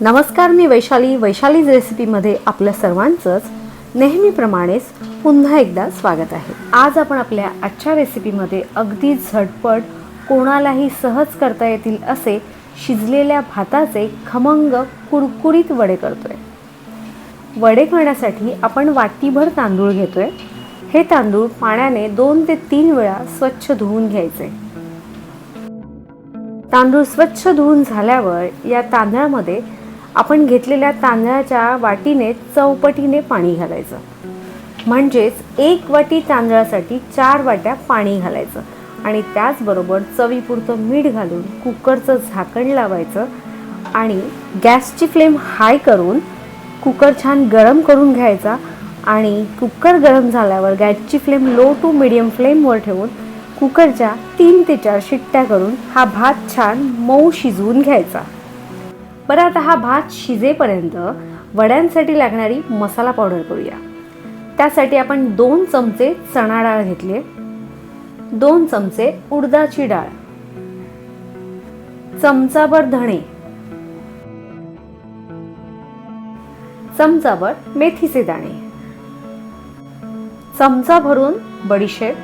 नमस्कार मी वैशाली. वैशालीज रेसिपीमध्ये आपल्या सर्वांचंच नेहमीप्रमाणेच पुन्हा एकदा स्वागत आहे. आज आपण आपल्या आजच्या रेसिपीमध्ये अगदी झटपट कोणालाही सहज करता येतील असे शिजलेल्या भाताचे खमंग कुरकुरीत वडे करतोय. वडे करण्यासाठी आपण वाटीभर तांदूळ घेतोय. हे तांदूळ पाण्याने दोन ते तीन वेळा स्वच्छ धुवून घ्यायचे. तांदूळ स्वच्छ धुवून झाल्यावर या तांदळामध्ये आपण घेतलेल्या तांदळाच्या वाटीने चौपटीने पाणी घालायचं. म्हणजेच एक वाटी तांदळासाठी चार वाट्या पाणी घालायचं. आणि त्याचबरोबर चवीपुरतं मीठ घालून कुकरचं झाकण लावायचं. आणि गॅसची फ्लेम हाय करून कुकर छान गरम करून घ्यायचा. आणि कुकर गरम झाल्यावर गॅसची फ्लेम लो टू मिडियम फ्लेमवर ठेवून कुकरच्या तीन ते चार शिट्ट्या करून हा भात छान मऊ शिजवून घ्यायचा. बरं आता हा भात शिजेपर्यंत वड्यांसाठी लागणारी मसाला पावडर करूया. त्यासाठी आपण दोन चमचे चणा डाळ घेतली दोन चमचे उडदाची डाळ. चमचाभर धणे. चमचाभर मेथीचे दाणे. चमचा भरून बडीशेप.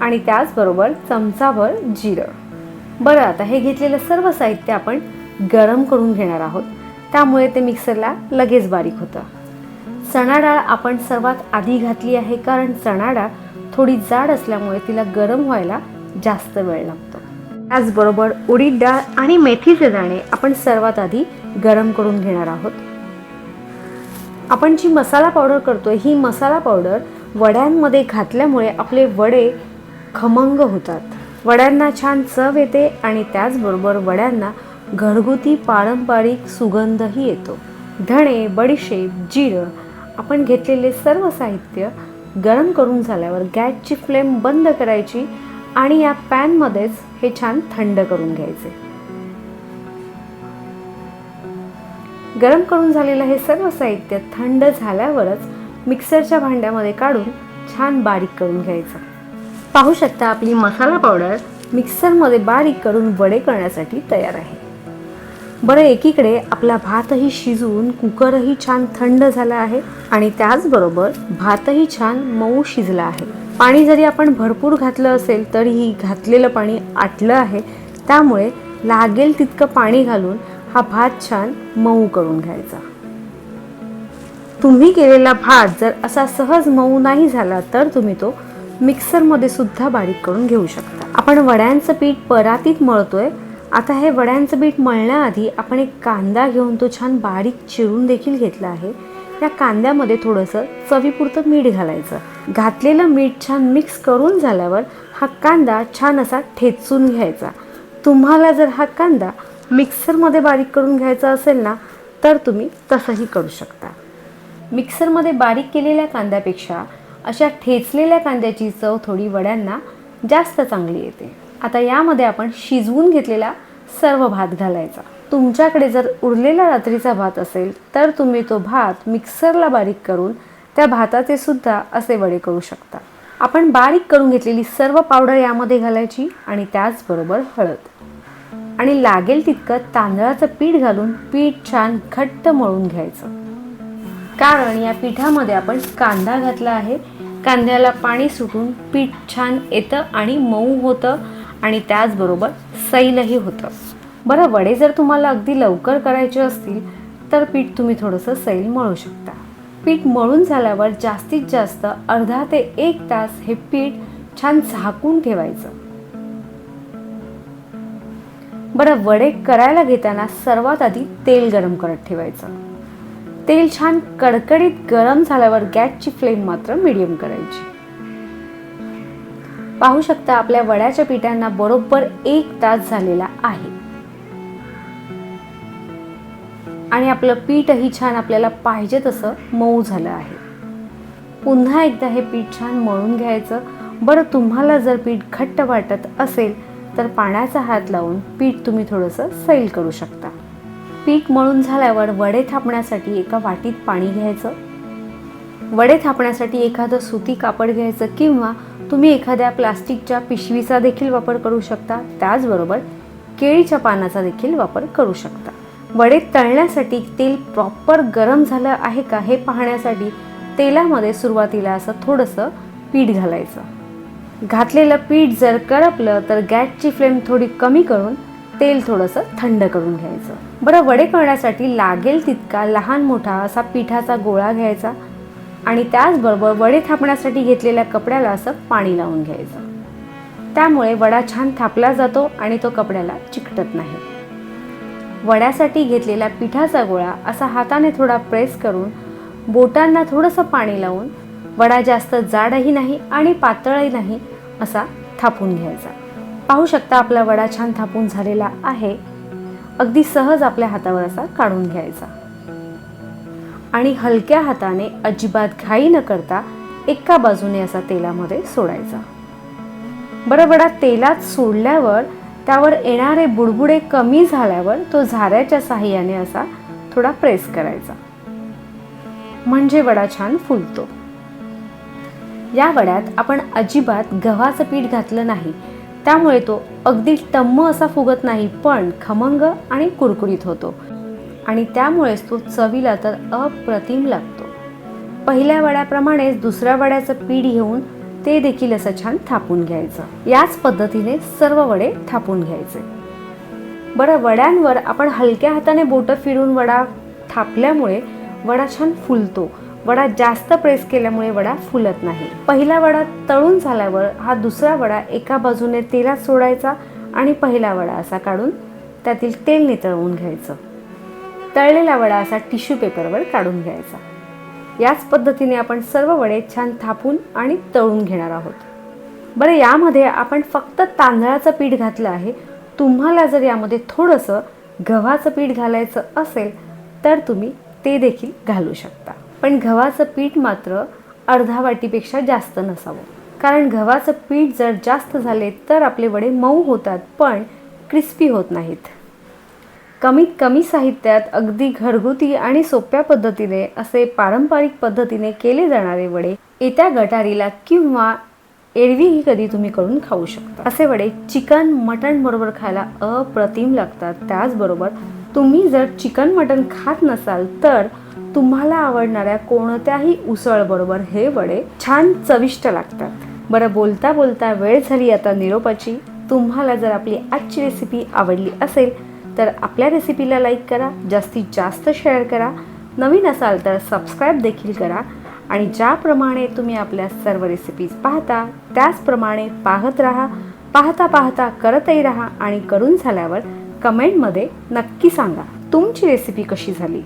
आणि त्याचबरोबर चमचाभर जिरं. बरं आता हे घेतलेलं सर्व साहित्य आपण गरम करून घेणार आहोत. त्यामुळे ते मिक्सरला लगेच बारीक होतं. चणा डाळ आपण सर्वात आधी घातली आहे कारण चणा डाळ थोडी जाड असल्यामुळे तिला गरम व्हायला जास्त वेळ लागतो. त्याचबरोबर उडीद डाळ आणि मेथीचे दाणे आपण सर्वात आधी गरम करून घेणार आहोत. आपण जी मसाला पावडर करतोय ही मसाला पावडर वड्यांमध्ये घातल्यामुळे आपले वडे खमंग होतात. वड्यांना छान चव येते आणि त्याचबरोबर वड्यांना घरगुती पारंपरिक सुगंधही येतो. धणे बडीशेप जिरं आपण घेतलेले सर्व साहित्य गरम करून झाल्यावर गॅसची फ्लेम बंद करायची आणि या पॅनमध्येच हे छान थंड करून घ्यायचे. गरम करून झालेलं हे सर्व साहित्य थंड झाल्यावरच मिक्सरच्या भांड्यामध्ये काढून छान बारीक करून घ्यायचं. पाहू शकता आपली मसाला पावडर मिक्सरमध्ये बारीक करून वडे करण्यासाठी तयार आहे. बरं एकीकडे आपला भातही शिजवून कुकरही छान थंड झाला आहे आणि त्याचबरोबर भातही छान मऊ शिजला आहे. पाणी जरी आपण भरपूर घातलं असेल तरीही घातलेलं पाणी आटलं आहे. त्यामुळे लागेल तितकं पाणी घालून हा भात छान मऊ करून घ्यायचा. तुम्ही केलेला भात जर असा सहज मऊ नाही झाला तर तुम्ही तो मिक्सरमध्ये सुद्धा बारीक करून घेऊ शकता. आपण वड्यांचं पीठ परातीत मळतोय आता हे वड्यांचं बीट मळण्याआधी आपण एक कांदा घेऊन तो छान बारीक चिरून देखील घेतला आहे. त्या कांद्यामध्ये थोडंसं चवीपुरतं मीठ घालायचं. घातलेलं मीठ छान मिक्स करून झाल्यावर हा कांदा छान असा ठेचून घ्यायचा. तुम्हाला जर हा कांदा मिक्सरमध्ये बारीक करून घ्यायचा असेल ना तर तुम्ही तसंही करू शकता. मिक्सरमध्ये बारीक केलेल्या कांद्यापेक्षा अशा ठेचलेल्या कांद्याची चव थोडी वड्यांना जास्त चांगली येते. आता यामध्ये आपण शिजवून घेतलेला सर्व भात घालायचा. तुमच्याकडे जर उरलेला रात्रीचा भात असेल तर तुम्ही तो भात मिक्सरला बारीक करून त्या भाताचे सुद्धा असे वडे करू शकता. आपण बारीक करून घेतलेली सर्व पावडर यामध्ये घालायची आणि त्याचबरोबर हळद. आणि लागेल तितकं तांदळाचं पीठ घालून पीठ छान घट्ट मळून घ्यायचं. कारण या पिठामध्ये आपण कांदा घातला आहे. कांद्याला पाणी सुटून पीठ छान येतं आणि मऊ होतं. आणि त्याचबरोबर सैलही होतं. बरं वडे जर तुम्हाला अगदी लवकर करायचे असतील तर पीठ तुम्ही थोडंसं सैल मळू शकता. पीठ मळून झाल्यावर जास्तीत जास्त अर्धा ते एक तास हे पीठ छान झाकून ठेवायचं. बरं वडे करायला घेताना सर्वात आधी तेल गरम करत ठेवायचं. तेल छान कडकडीत गरम झाल्यावर गॅसची फ्लेम मात्र मिडियम करायची. पाहू शकता आपल्या वड्याच्या पिठांना बरोबर एक तास झालेला आहे. आणि आपलं पीठही छान आपल्याला पाहिजे तसं मऊ झालं आहे. पुन्हा एकदा हे पीठ छान मळून घ्यायचं. बरं तुम्हाला जर पीठ घट्ट वाटत असेल तर पाण्याचा हात लावून पीठ तुम्ही थोडंसं सैल करू शकता. पीठ मळून झाल्यावर वडे थापण्यासाठी एका वाटीत पाणी घ्यायचं. वडे थापण्यासाठी एखादं सुती कापड घ्यायचं किंवा तुम्ही एखाद्या प्लास्टिकच्या पिशवीचा देखील वापर करू शकता. त्याचबरोबर केळीच्या पानाचा देखील वापर करू शकता. वडे तळण्यासाठी तेल प्रॉपर गरम झालं आहे का हे पाहण्यासाठी तेलामध्ये सुरुवातीला असं थोडंसं पीठ घालायचं. घातलेलं पीठ जर करपलं तर गॅसची फ्लेम थोडी कमी करून तेल थोडंसं थंड करून घ्यायचं. बरं वडे करण्यासाठी लागेल तितका लहान मोठा असा पिठाचा गोळा घ्यायचा. आणि त्याचबरोबर वडे थापण्यासाठी घेतलेल्या कपड्याला असं पाणी लावून घ्यायचं. त्यामुळे वडा छान थापला जातो आणि तो कपड्याला चिकटत नाही. वड्यासाठी घेतलेला पिठाचा गोळा असा हाताने थोडा प्रेस करून बोटांना थोडंसं पाणी लावून वडा जास्त जाडही नाही आणि पातळही नाही असा थापून घ्यायचा. पाहू शकता आपला वडा छान थापून झालेला आहे. अगदी सहज आपल्या हातावर असा काढून घ्यायचा. आणि हलक्या हाताने अजिबात घाई न करता एका बाजूने असा तेलामध्ये सोडायचा. बरं वडा तेलात सोडल्यावर त्यावर येणारे बुडबुडे कमी झाल्यावर तो झाऱ्याच्या साह्याने असा थोडा प्रेस करायचा. म्हणजे वडा छान फुलतो. या वड्यात आपण अजिबात गव्हाचं पीठ घातलं नाही. त्यामुळे तो अगदी टम्म असा फुगत नाही पण खमंग आणि कुरकुरीत होतो. आणि त्यामुळेच तो चवीला तर अप्रतिम लागतो. पहिल्या वड्याप्रमाणेच दुसऱ्या वड्याचं पीठ घेऊन ते देखील असं छान थापून घ्यायचं. याच पद्धतीने सर्व वडे थापून घ्यायचे. बरं वड्यांवर आपण हलक्या हाताने बोटं फिरून वडा थापल्यामुळे वडा छान फुलतो. वडा जास्त प्रेस केल्यामुळे वडा फुलत नाही. पहिला वडा तळून झाल्यावर हा दुसरा वडा एका बाजूने तेलात सोडायचा आणि पहिला वडा असा काढून त्यातील तेल नितळवून घ्यायचं. तळलेला वडा असा टिश्यू पेपरवर काढून घ्यायचा. याच पद्धतीने आपण सर्व वडे छान थापून आणि तळून घेणार आहोत. बरं यामध्ये आपण फक्त तांदळाचं पीठ घातलं आहे. तुम्हाला जर यामध्ये थोडंसं गव्हाचं पीठ घालायचं असेल तर तुम्ही ते देखील घालू शकता. पण गव्हाचं पीठ मात्र अर्धा वाटीपेक्षा जास्त नसावं. कारण गव्हाचं पीठ जर जास्त झाले तर आपले वडे मऊ होतात पण क्रिस्पी होत नाहीत. कमीत कमी साहित्यात अगदी घरगुती आणि सोप्या पद्धतीने असे पारंपरिक पद्धतीने केले जाणारे वडे येत्या गटारीला किंवा एरवीही कधी तुम्ही करून खाऊ शकता. असे वडे चिकन मटण बरोबर खायला अप्रतिम लागतात. त्याचबरोबर तुम्ही जर चिकन मटण खात नसाल तर तुम्हाला आवडणाऱ्या कोणत्याही उसळ बरोबर हे वडे छान चविष्ट लागतात. बरं बोलता बोलता वेळ झाली आता निरोपाची. तुम्हाला जर आपली आजची रेसिपी आवडली असेल तर आपल्या रेसिपीला लाईक करा जास्तीत जास्त शेअर करा. नवीन असाल तर सबस्क्राईब देखील करा. आणि ज्याप्रमाणे तुम्ही आपल्या सर्व रेसिपीज पाहता त्याचप्रमाणे पाहत राहा पाहता पाहता करतही राहा आणि करून झाल्यावर कमेंटमध्ये नक्की सांगा तुमची रेसिपी कशी झाली?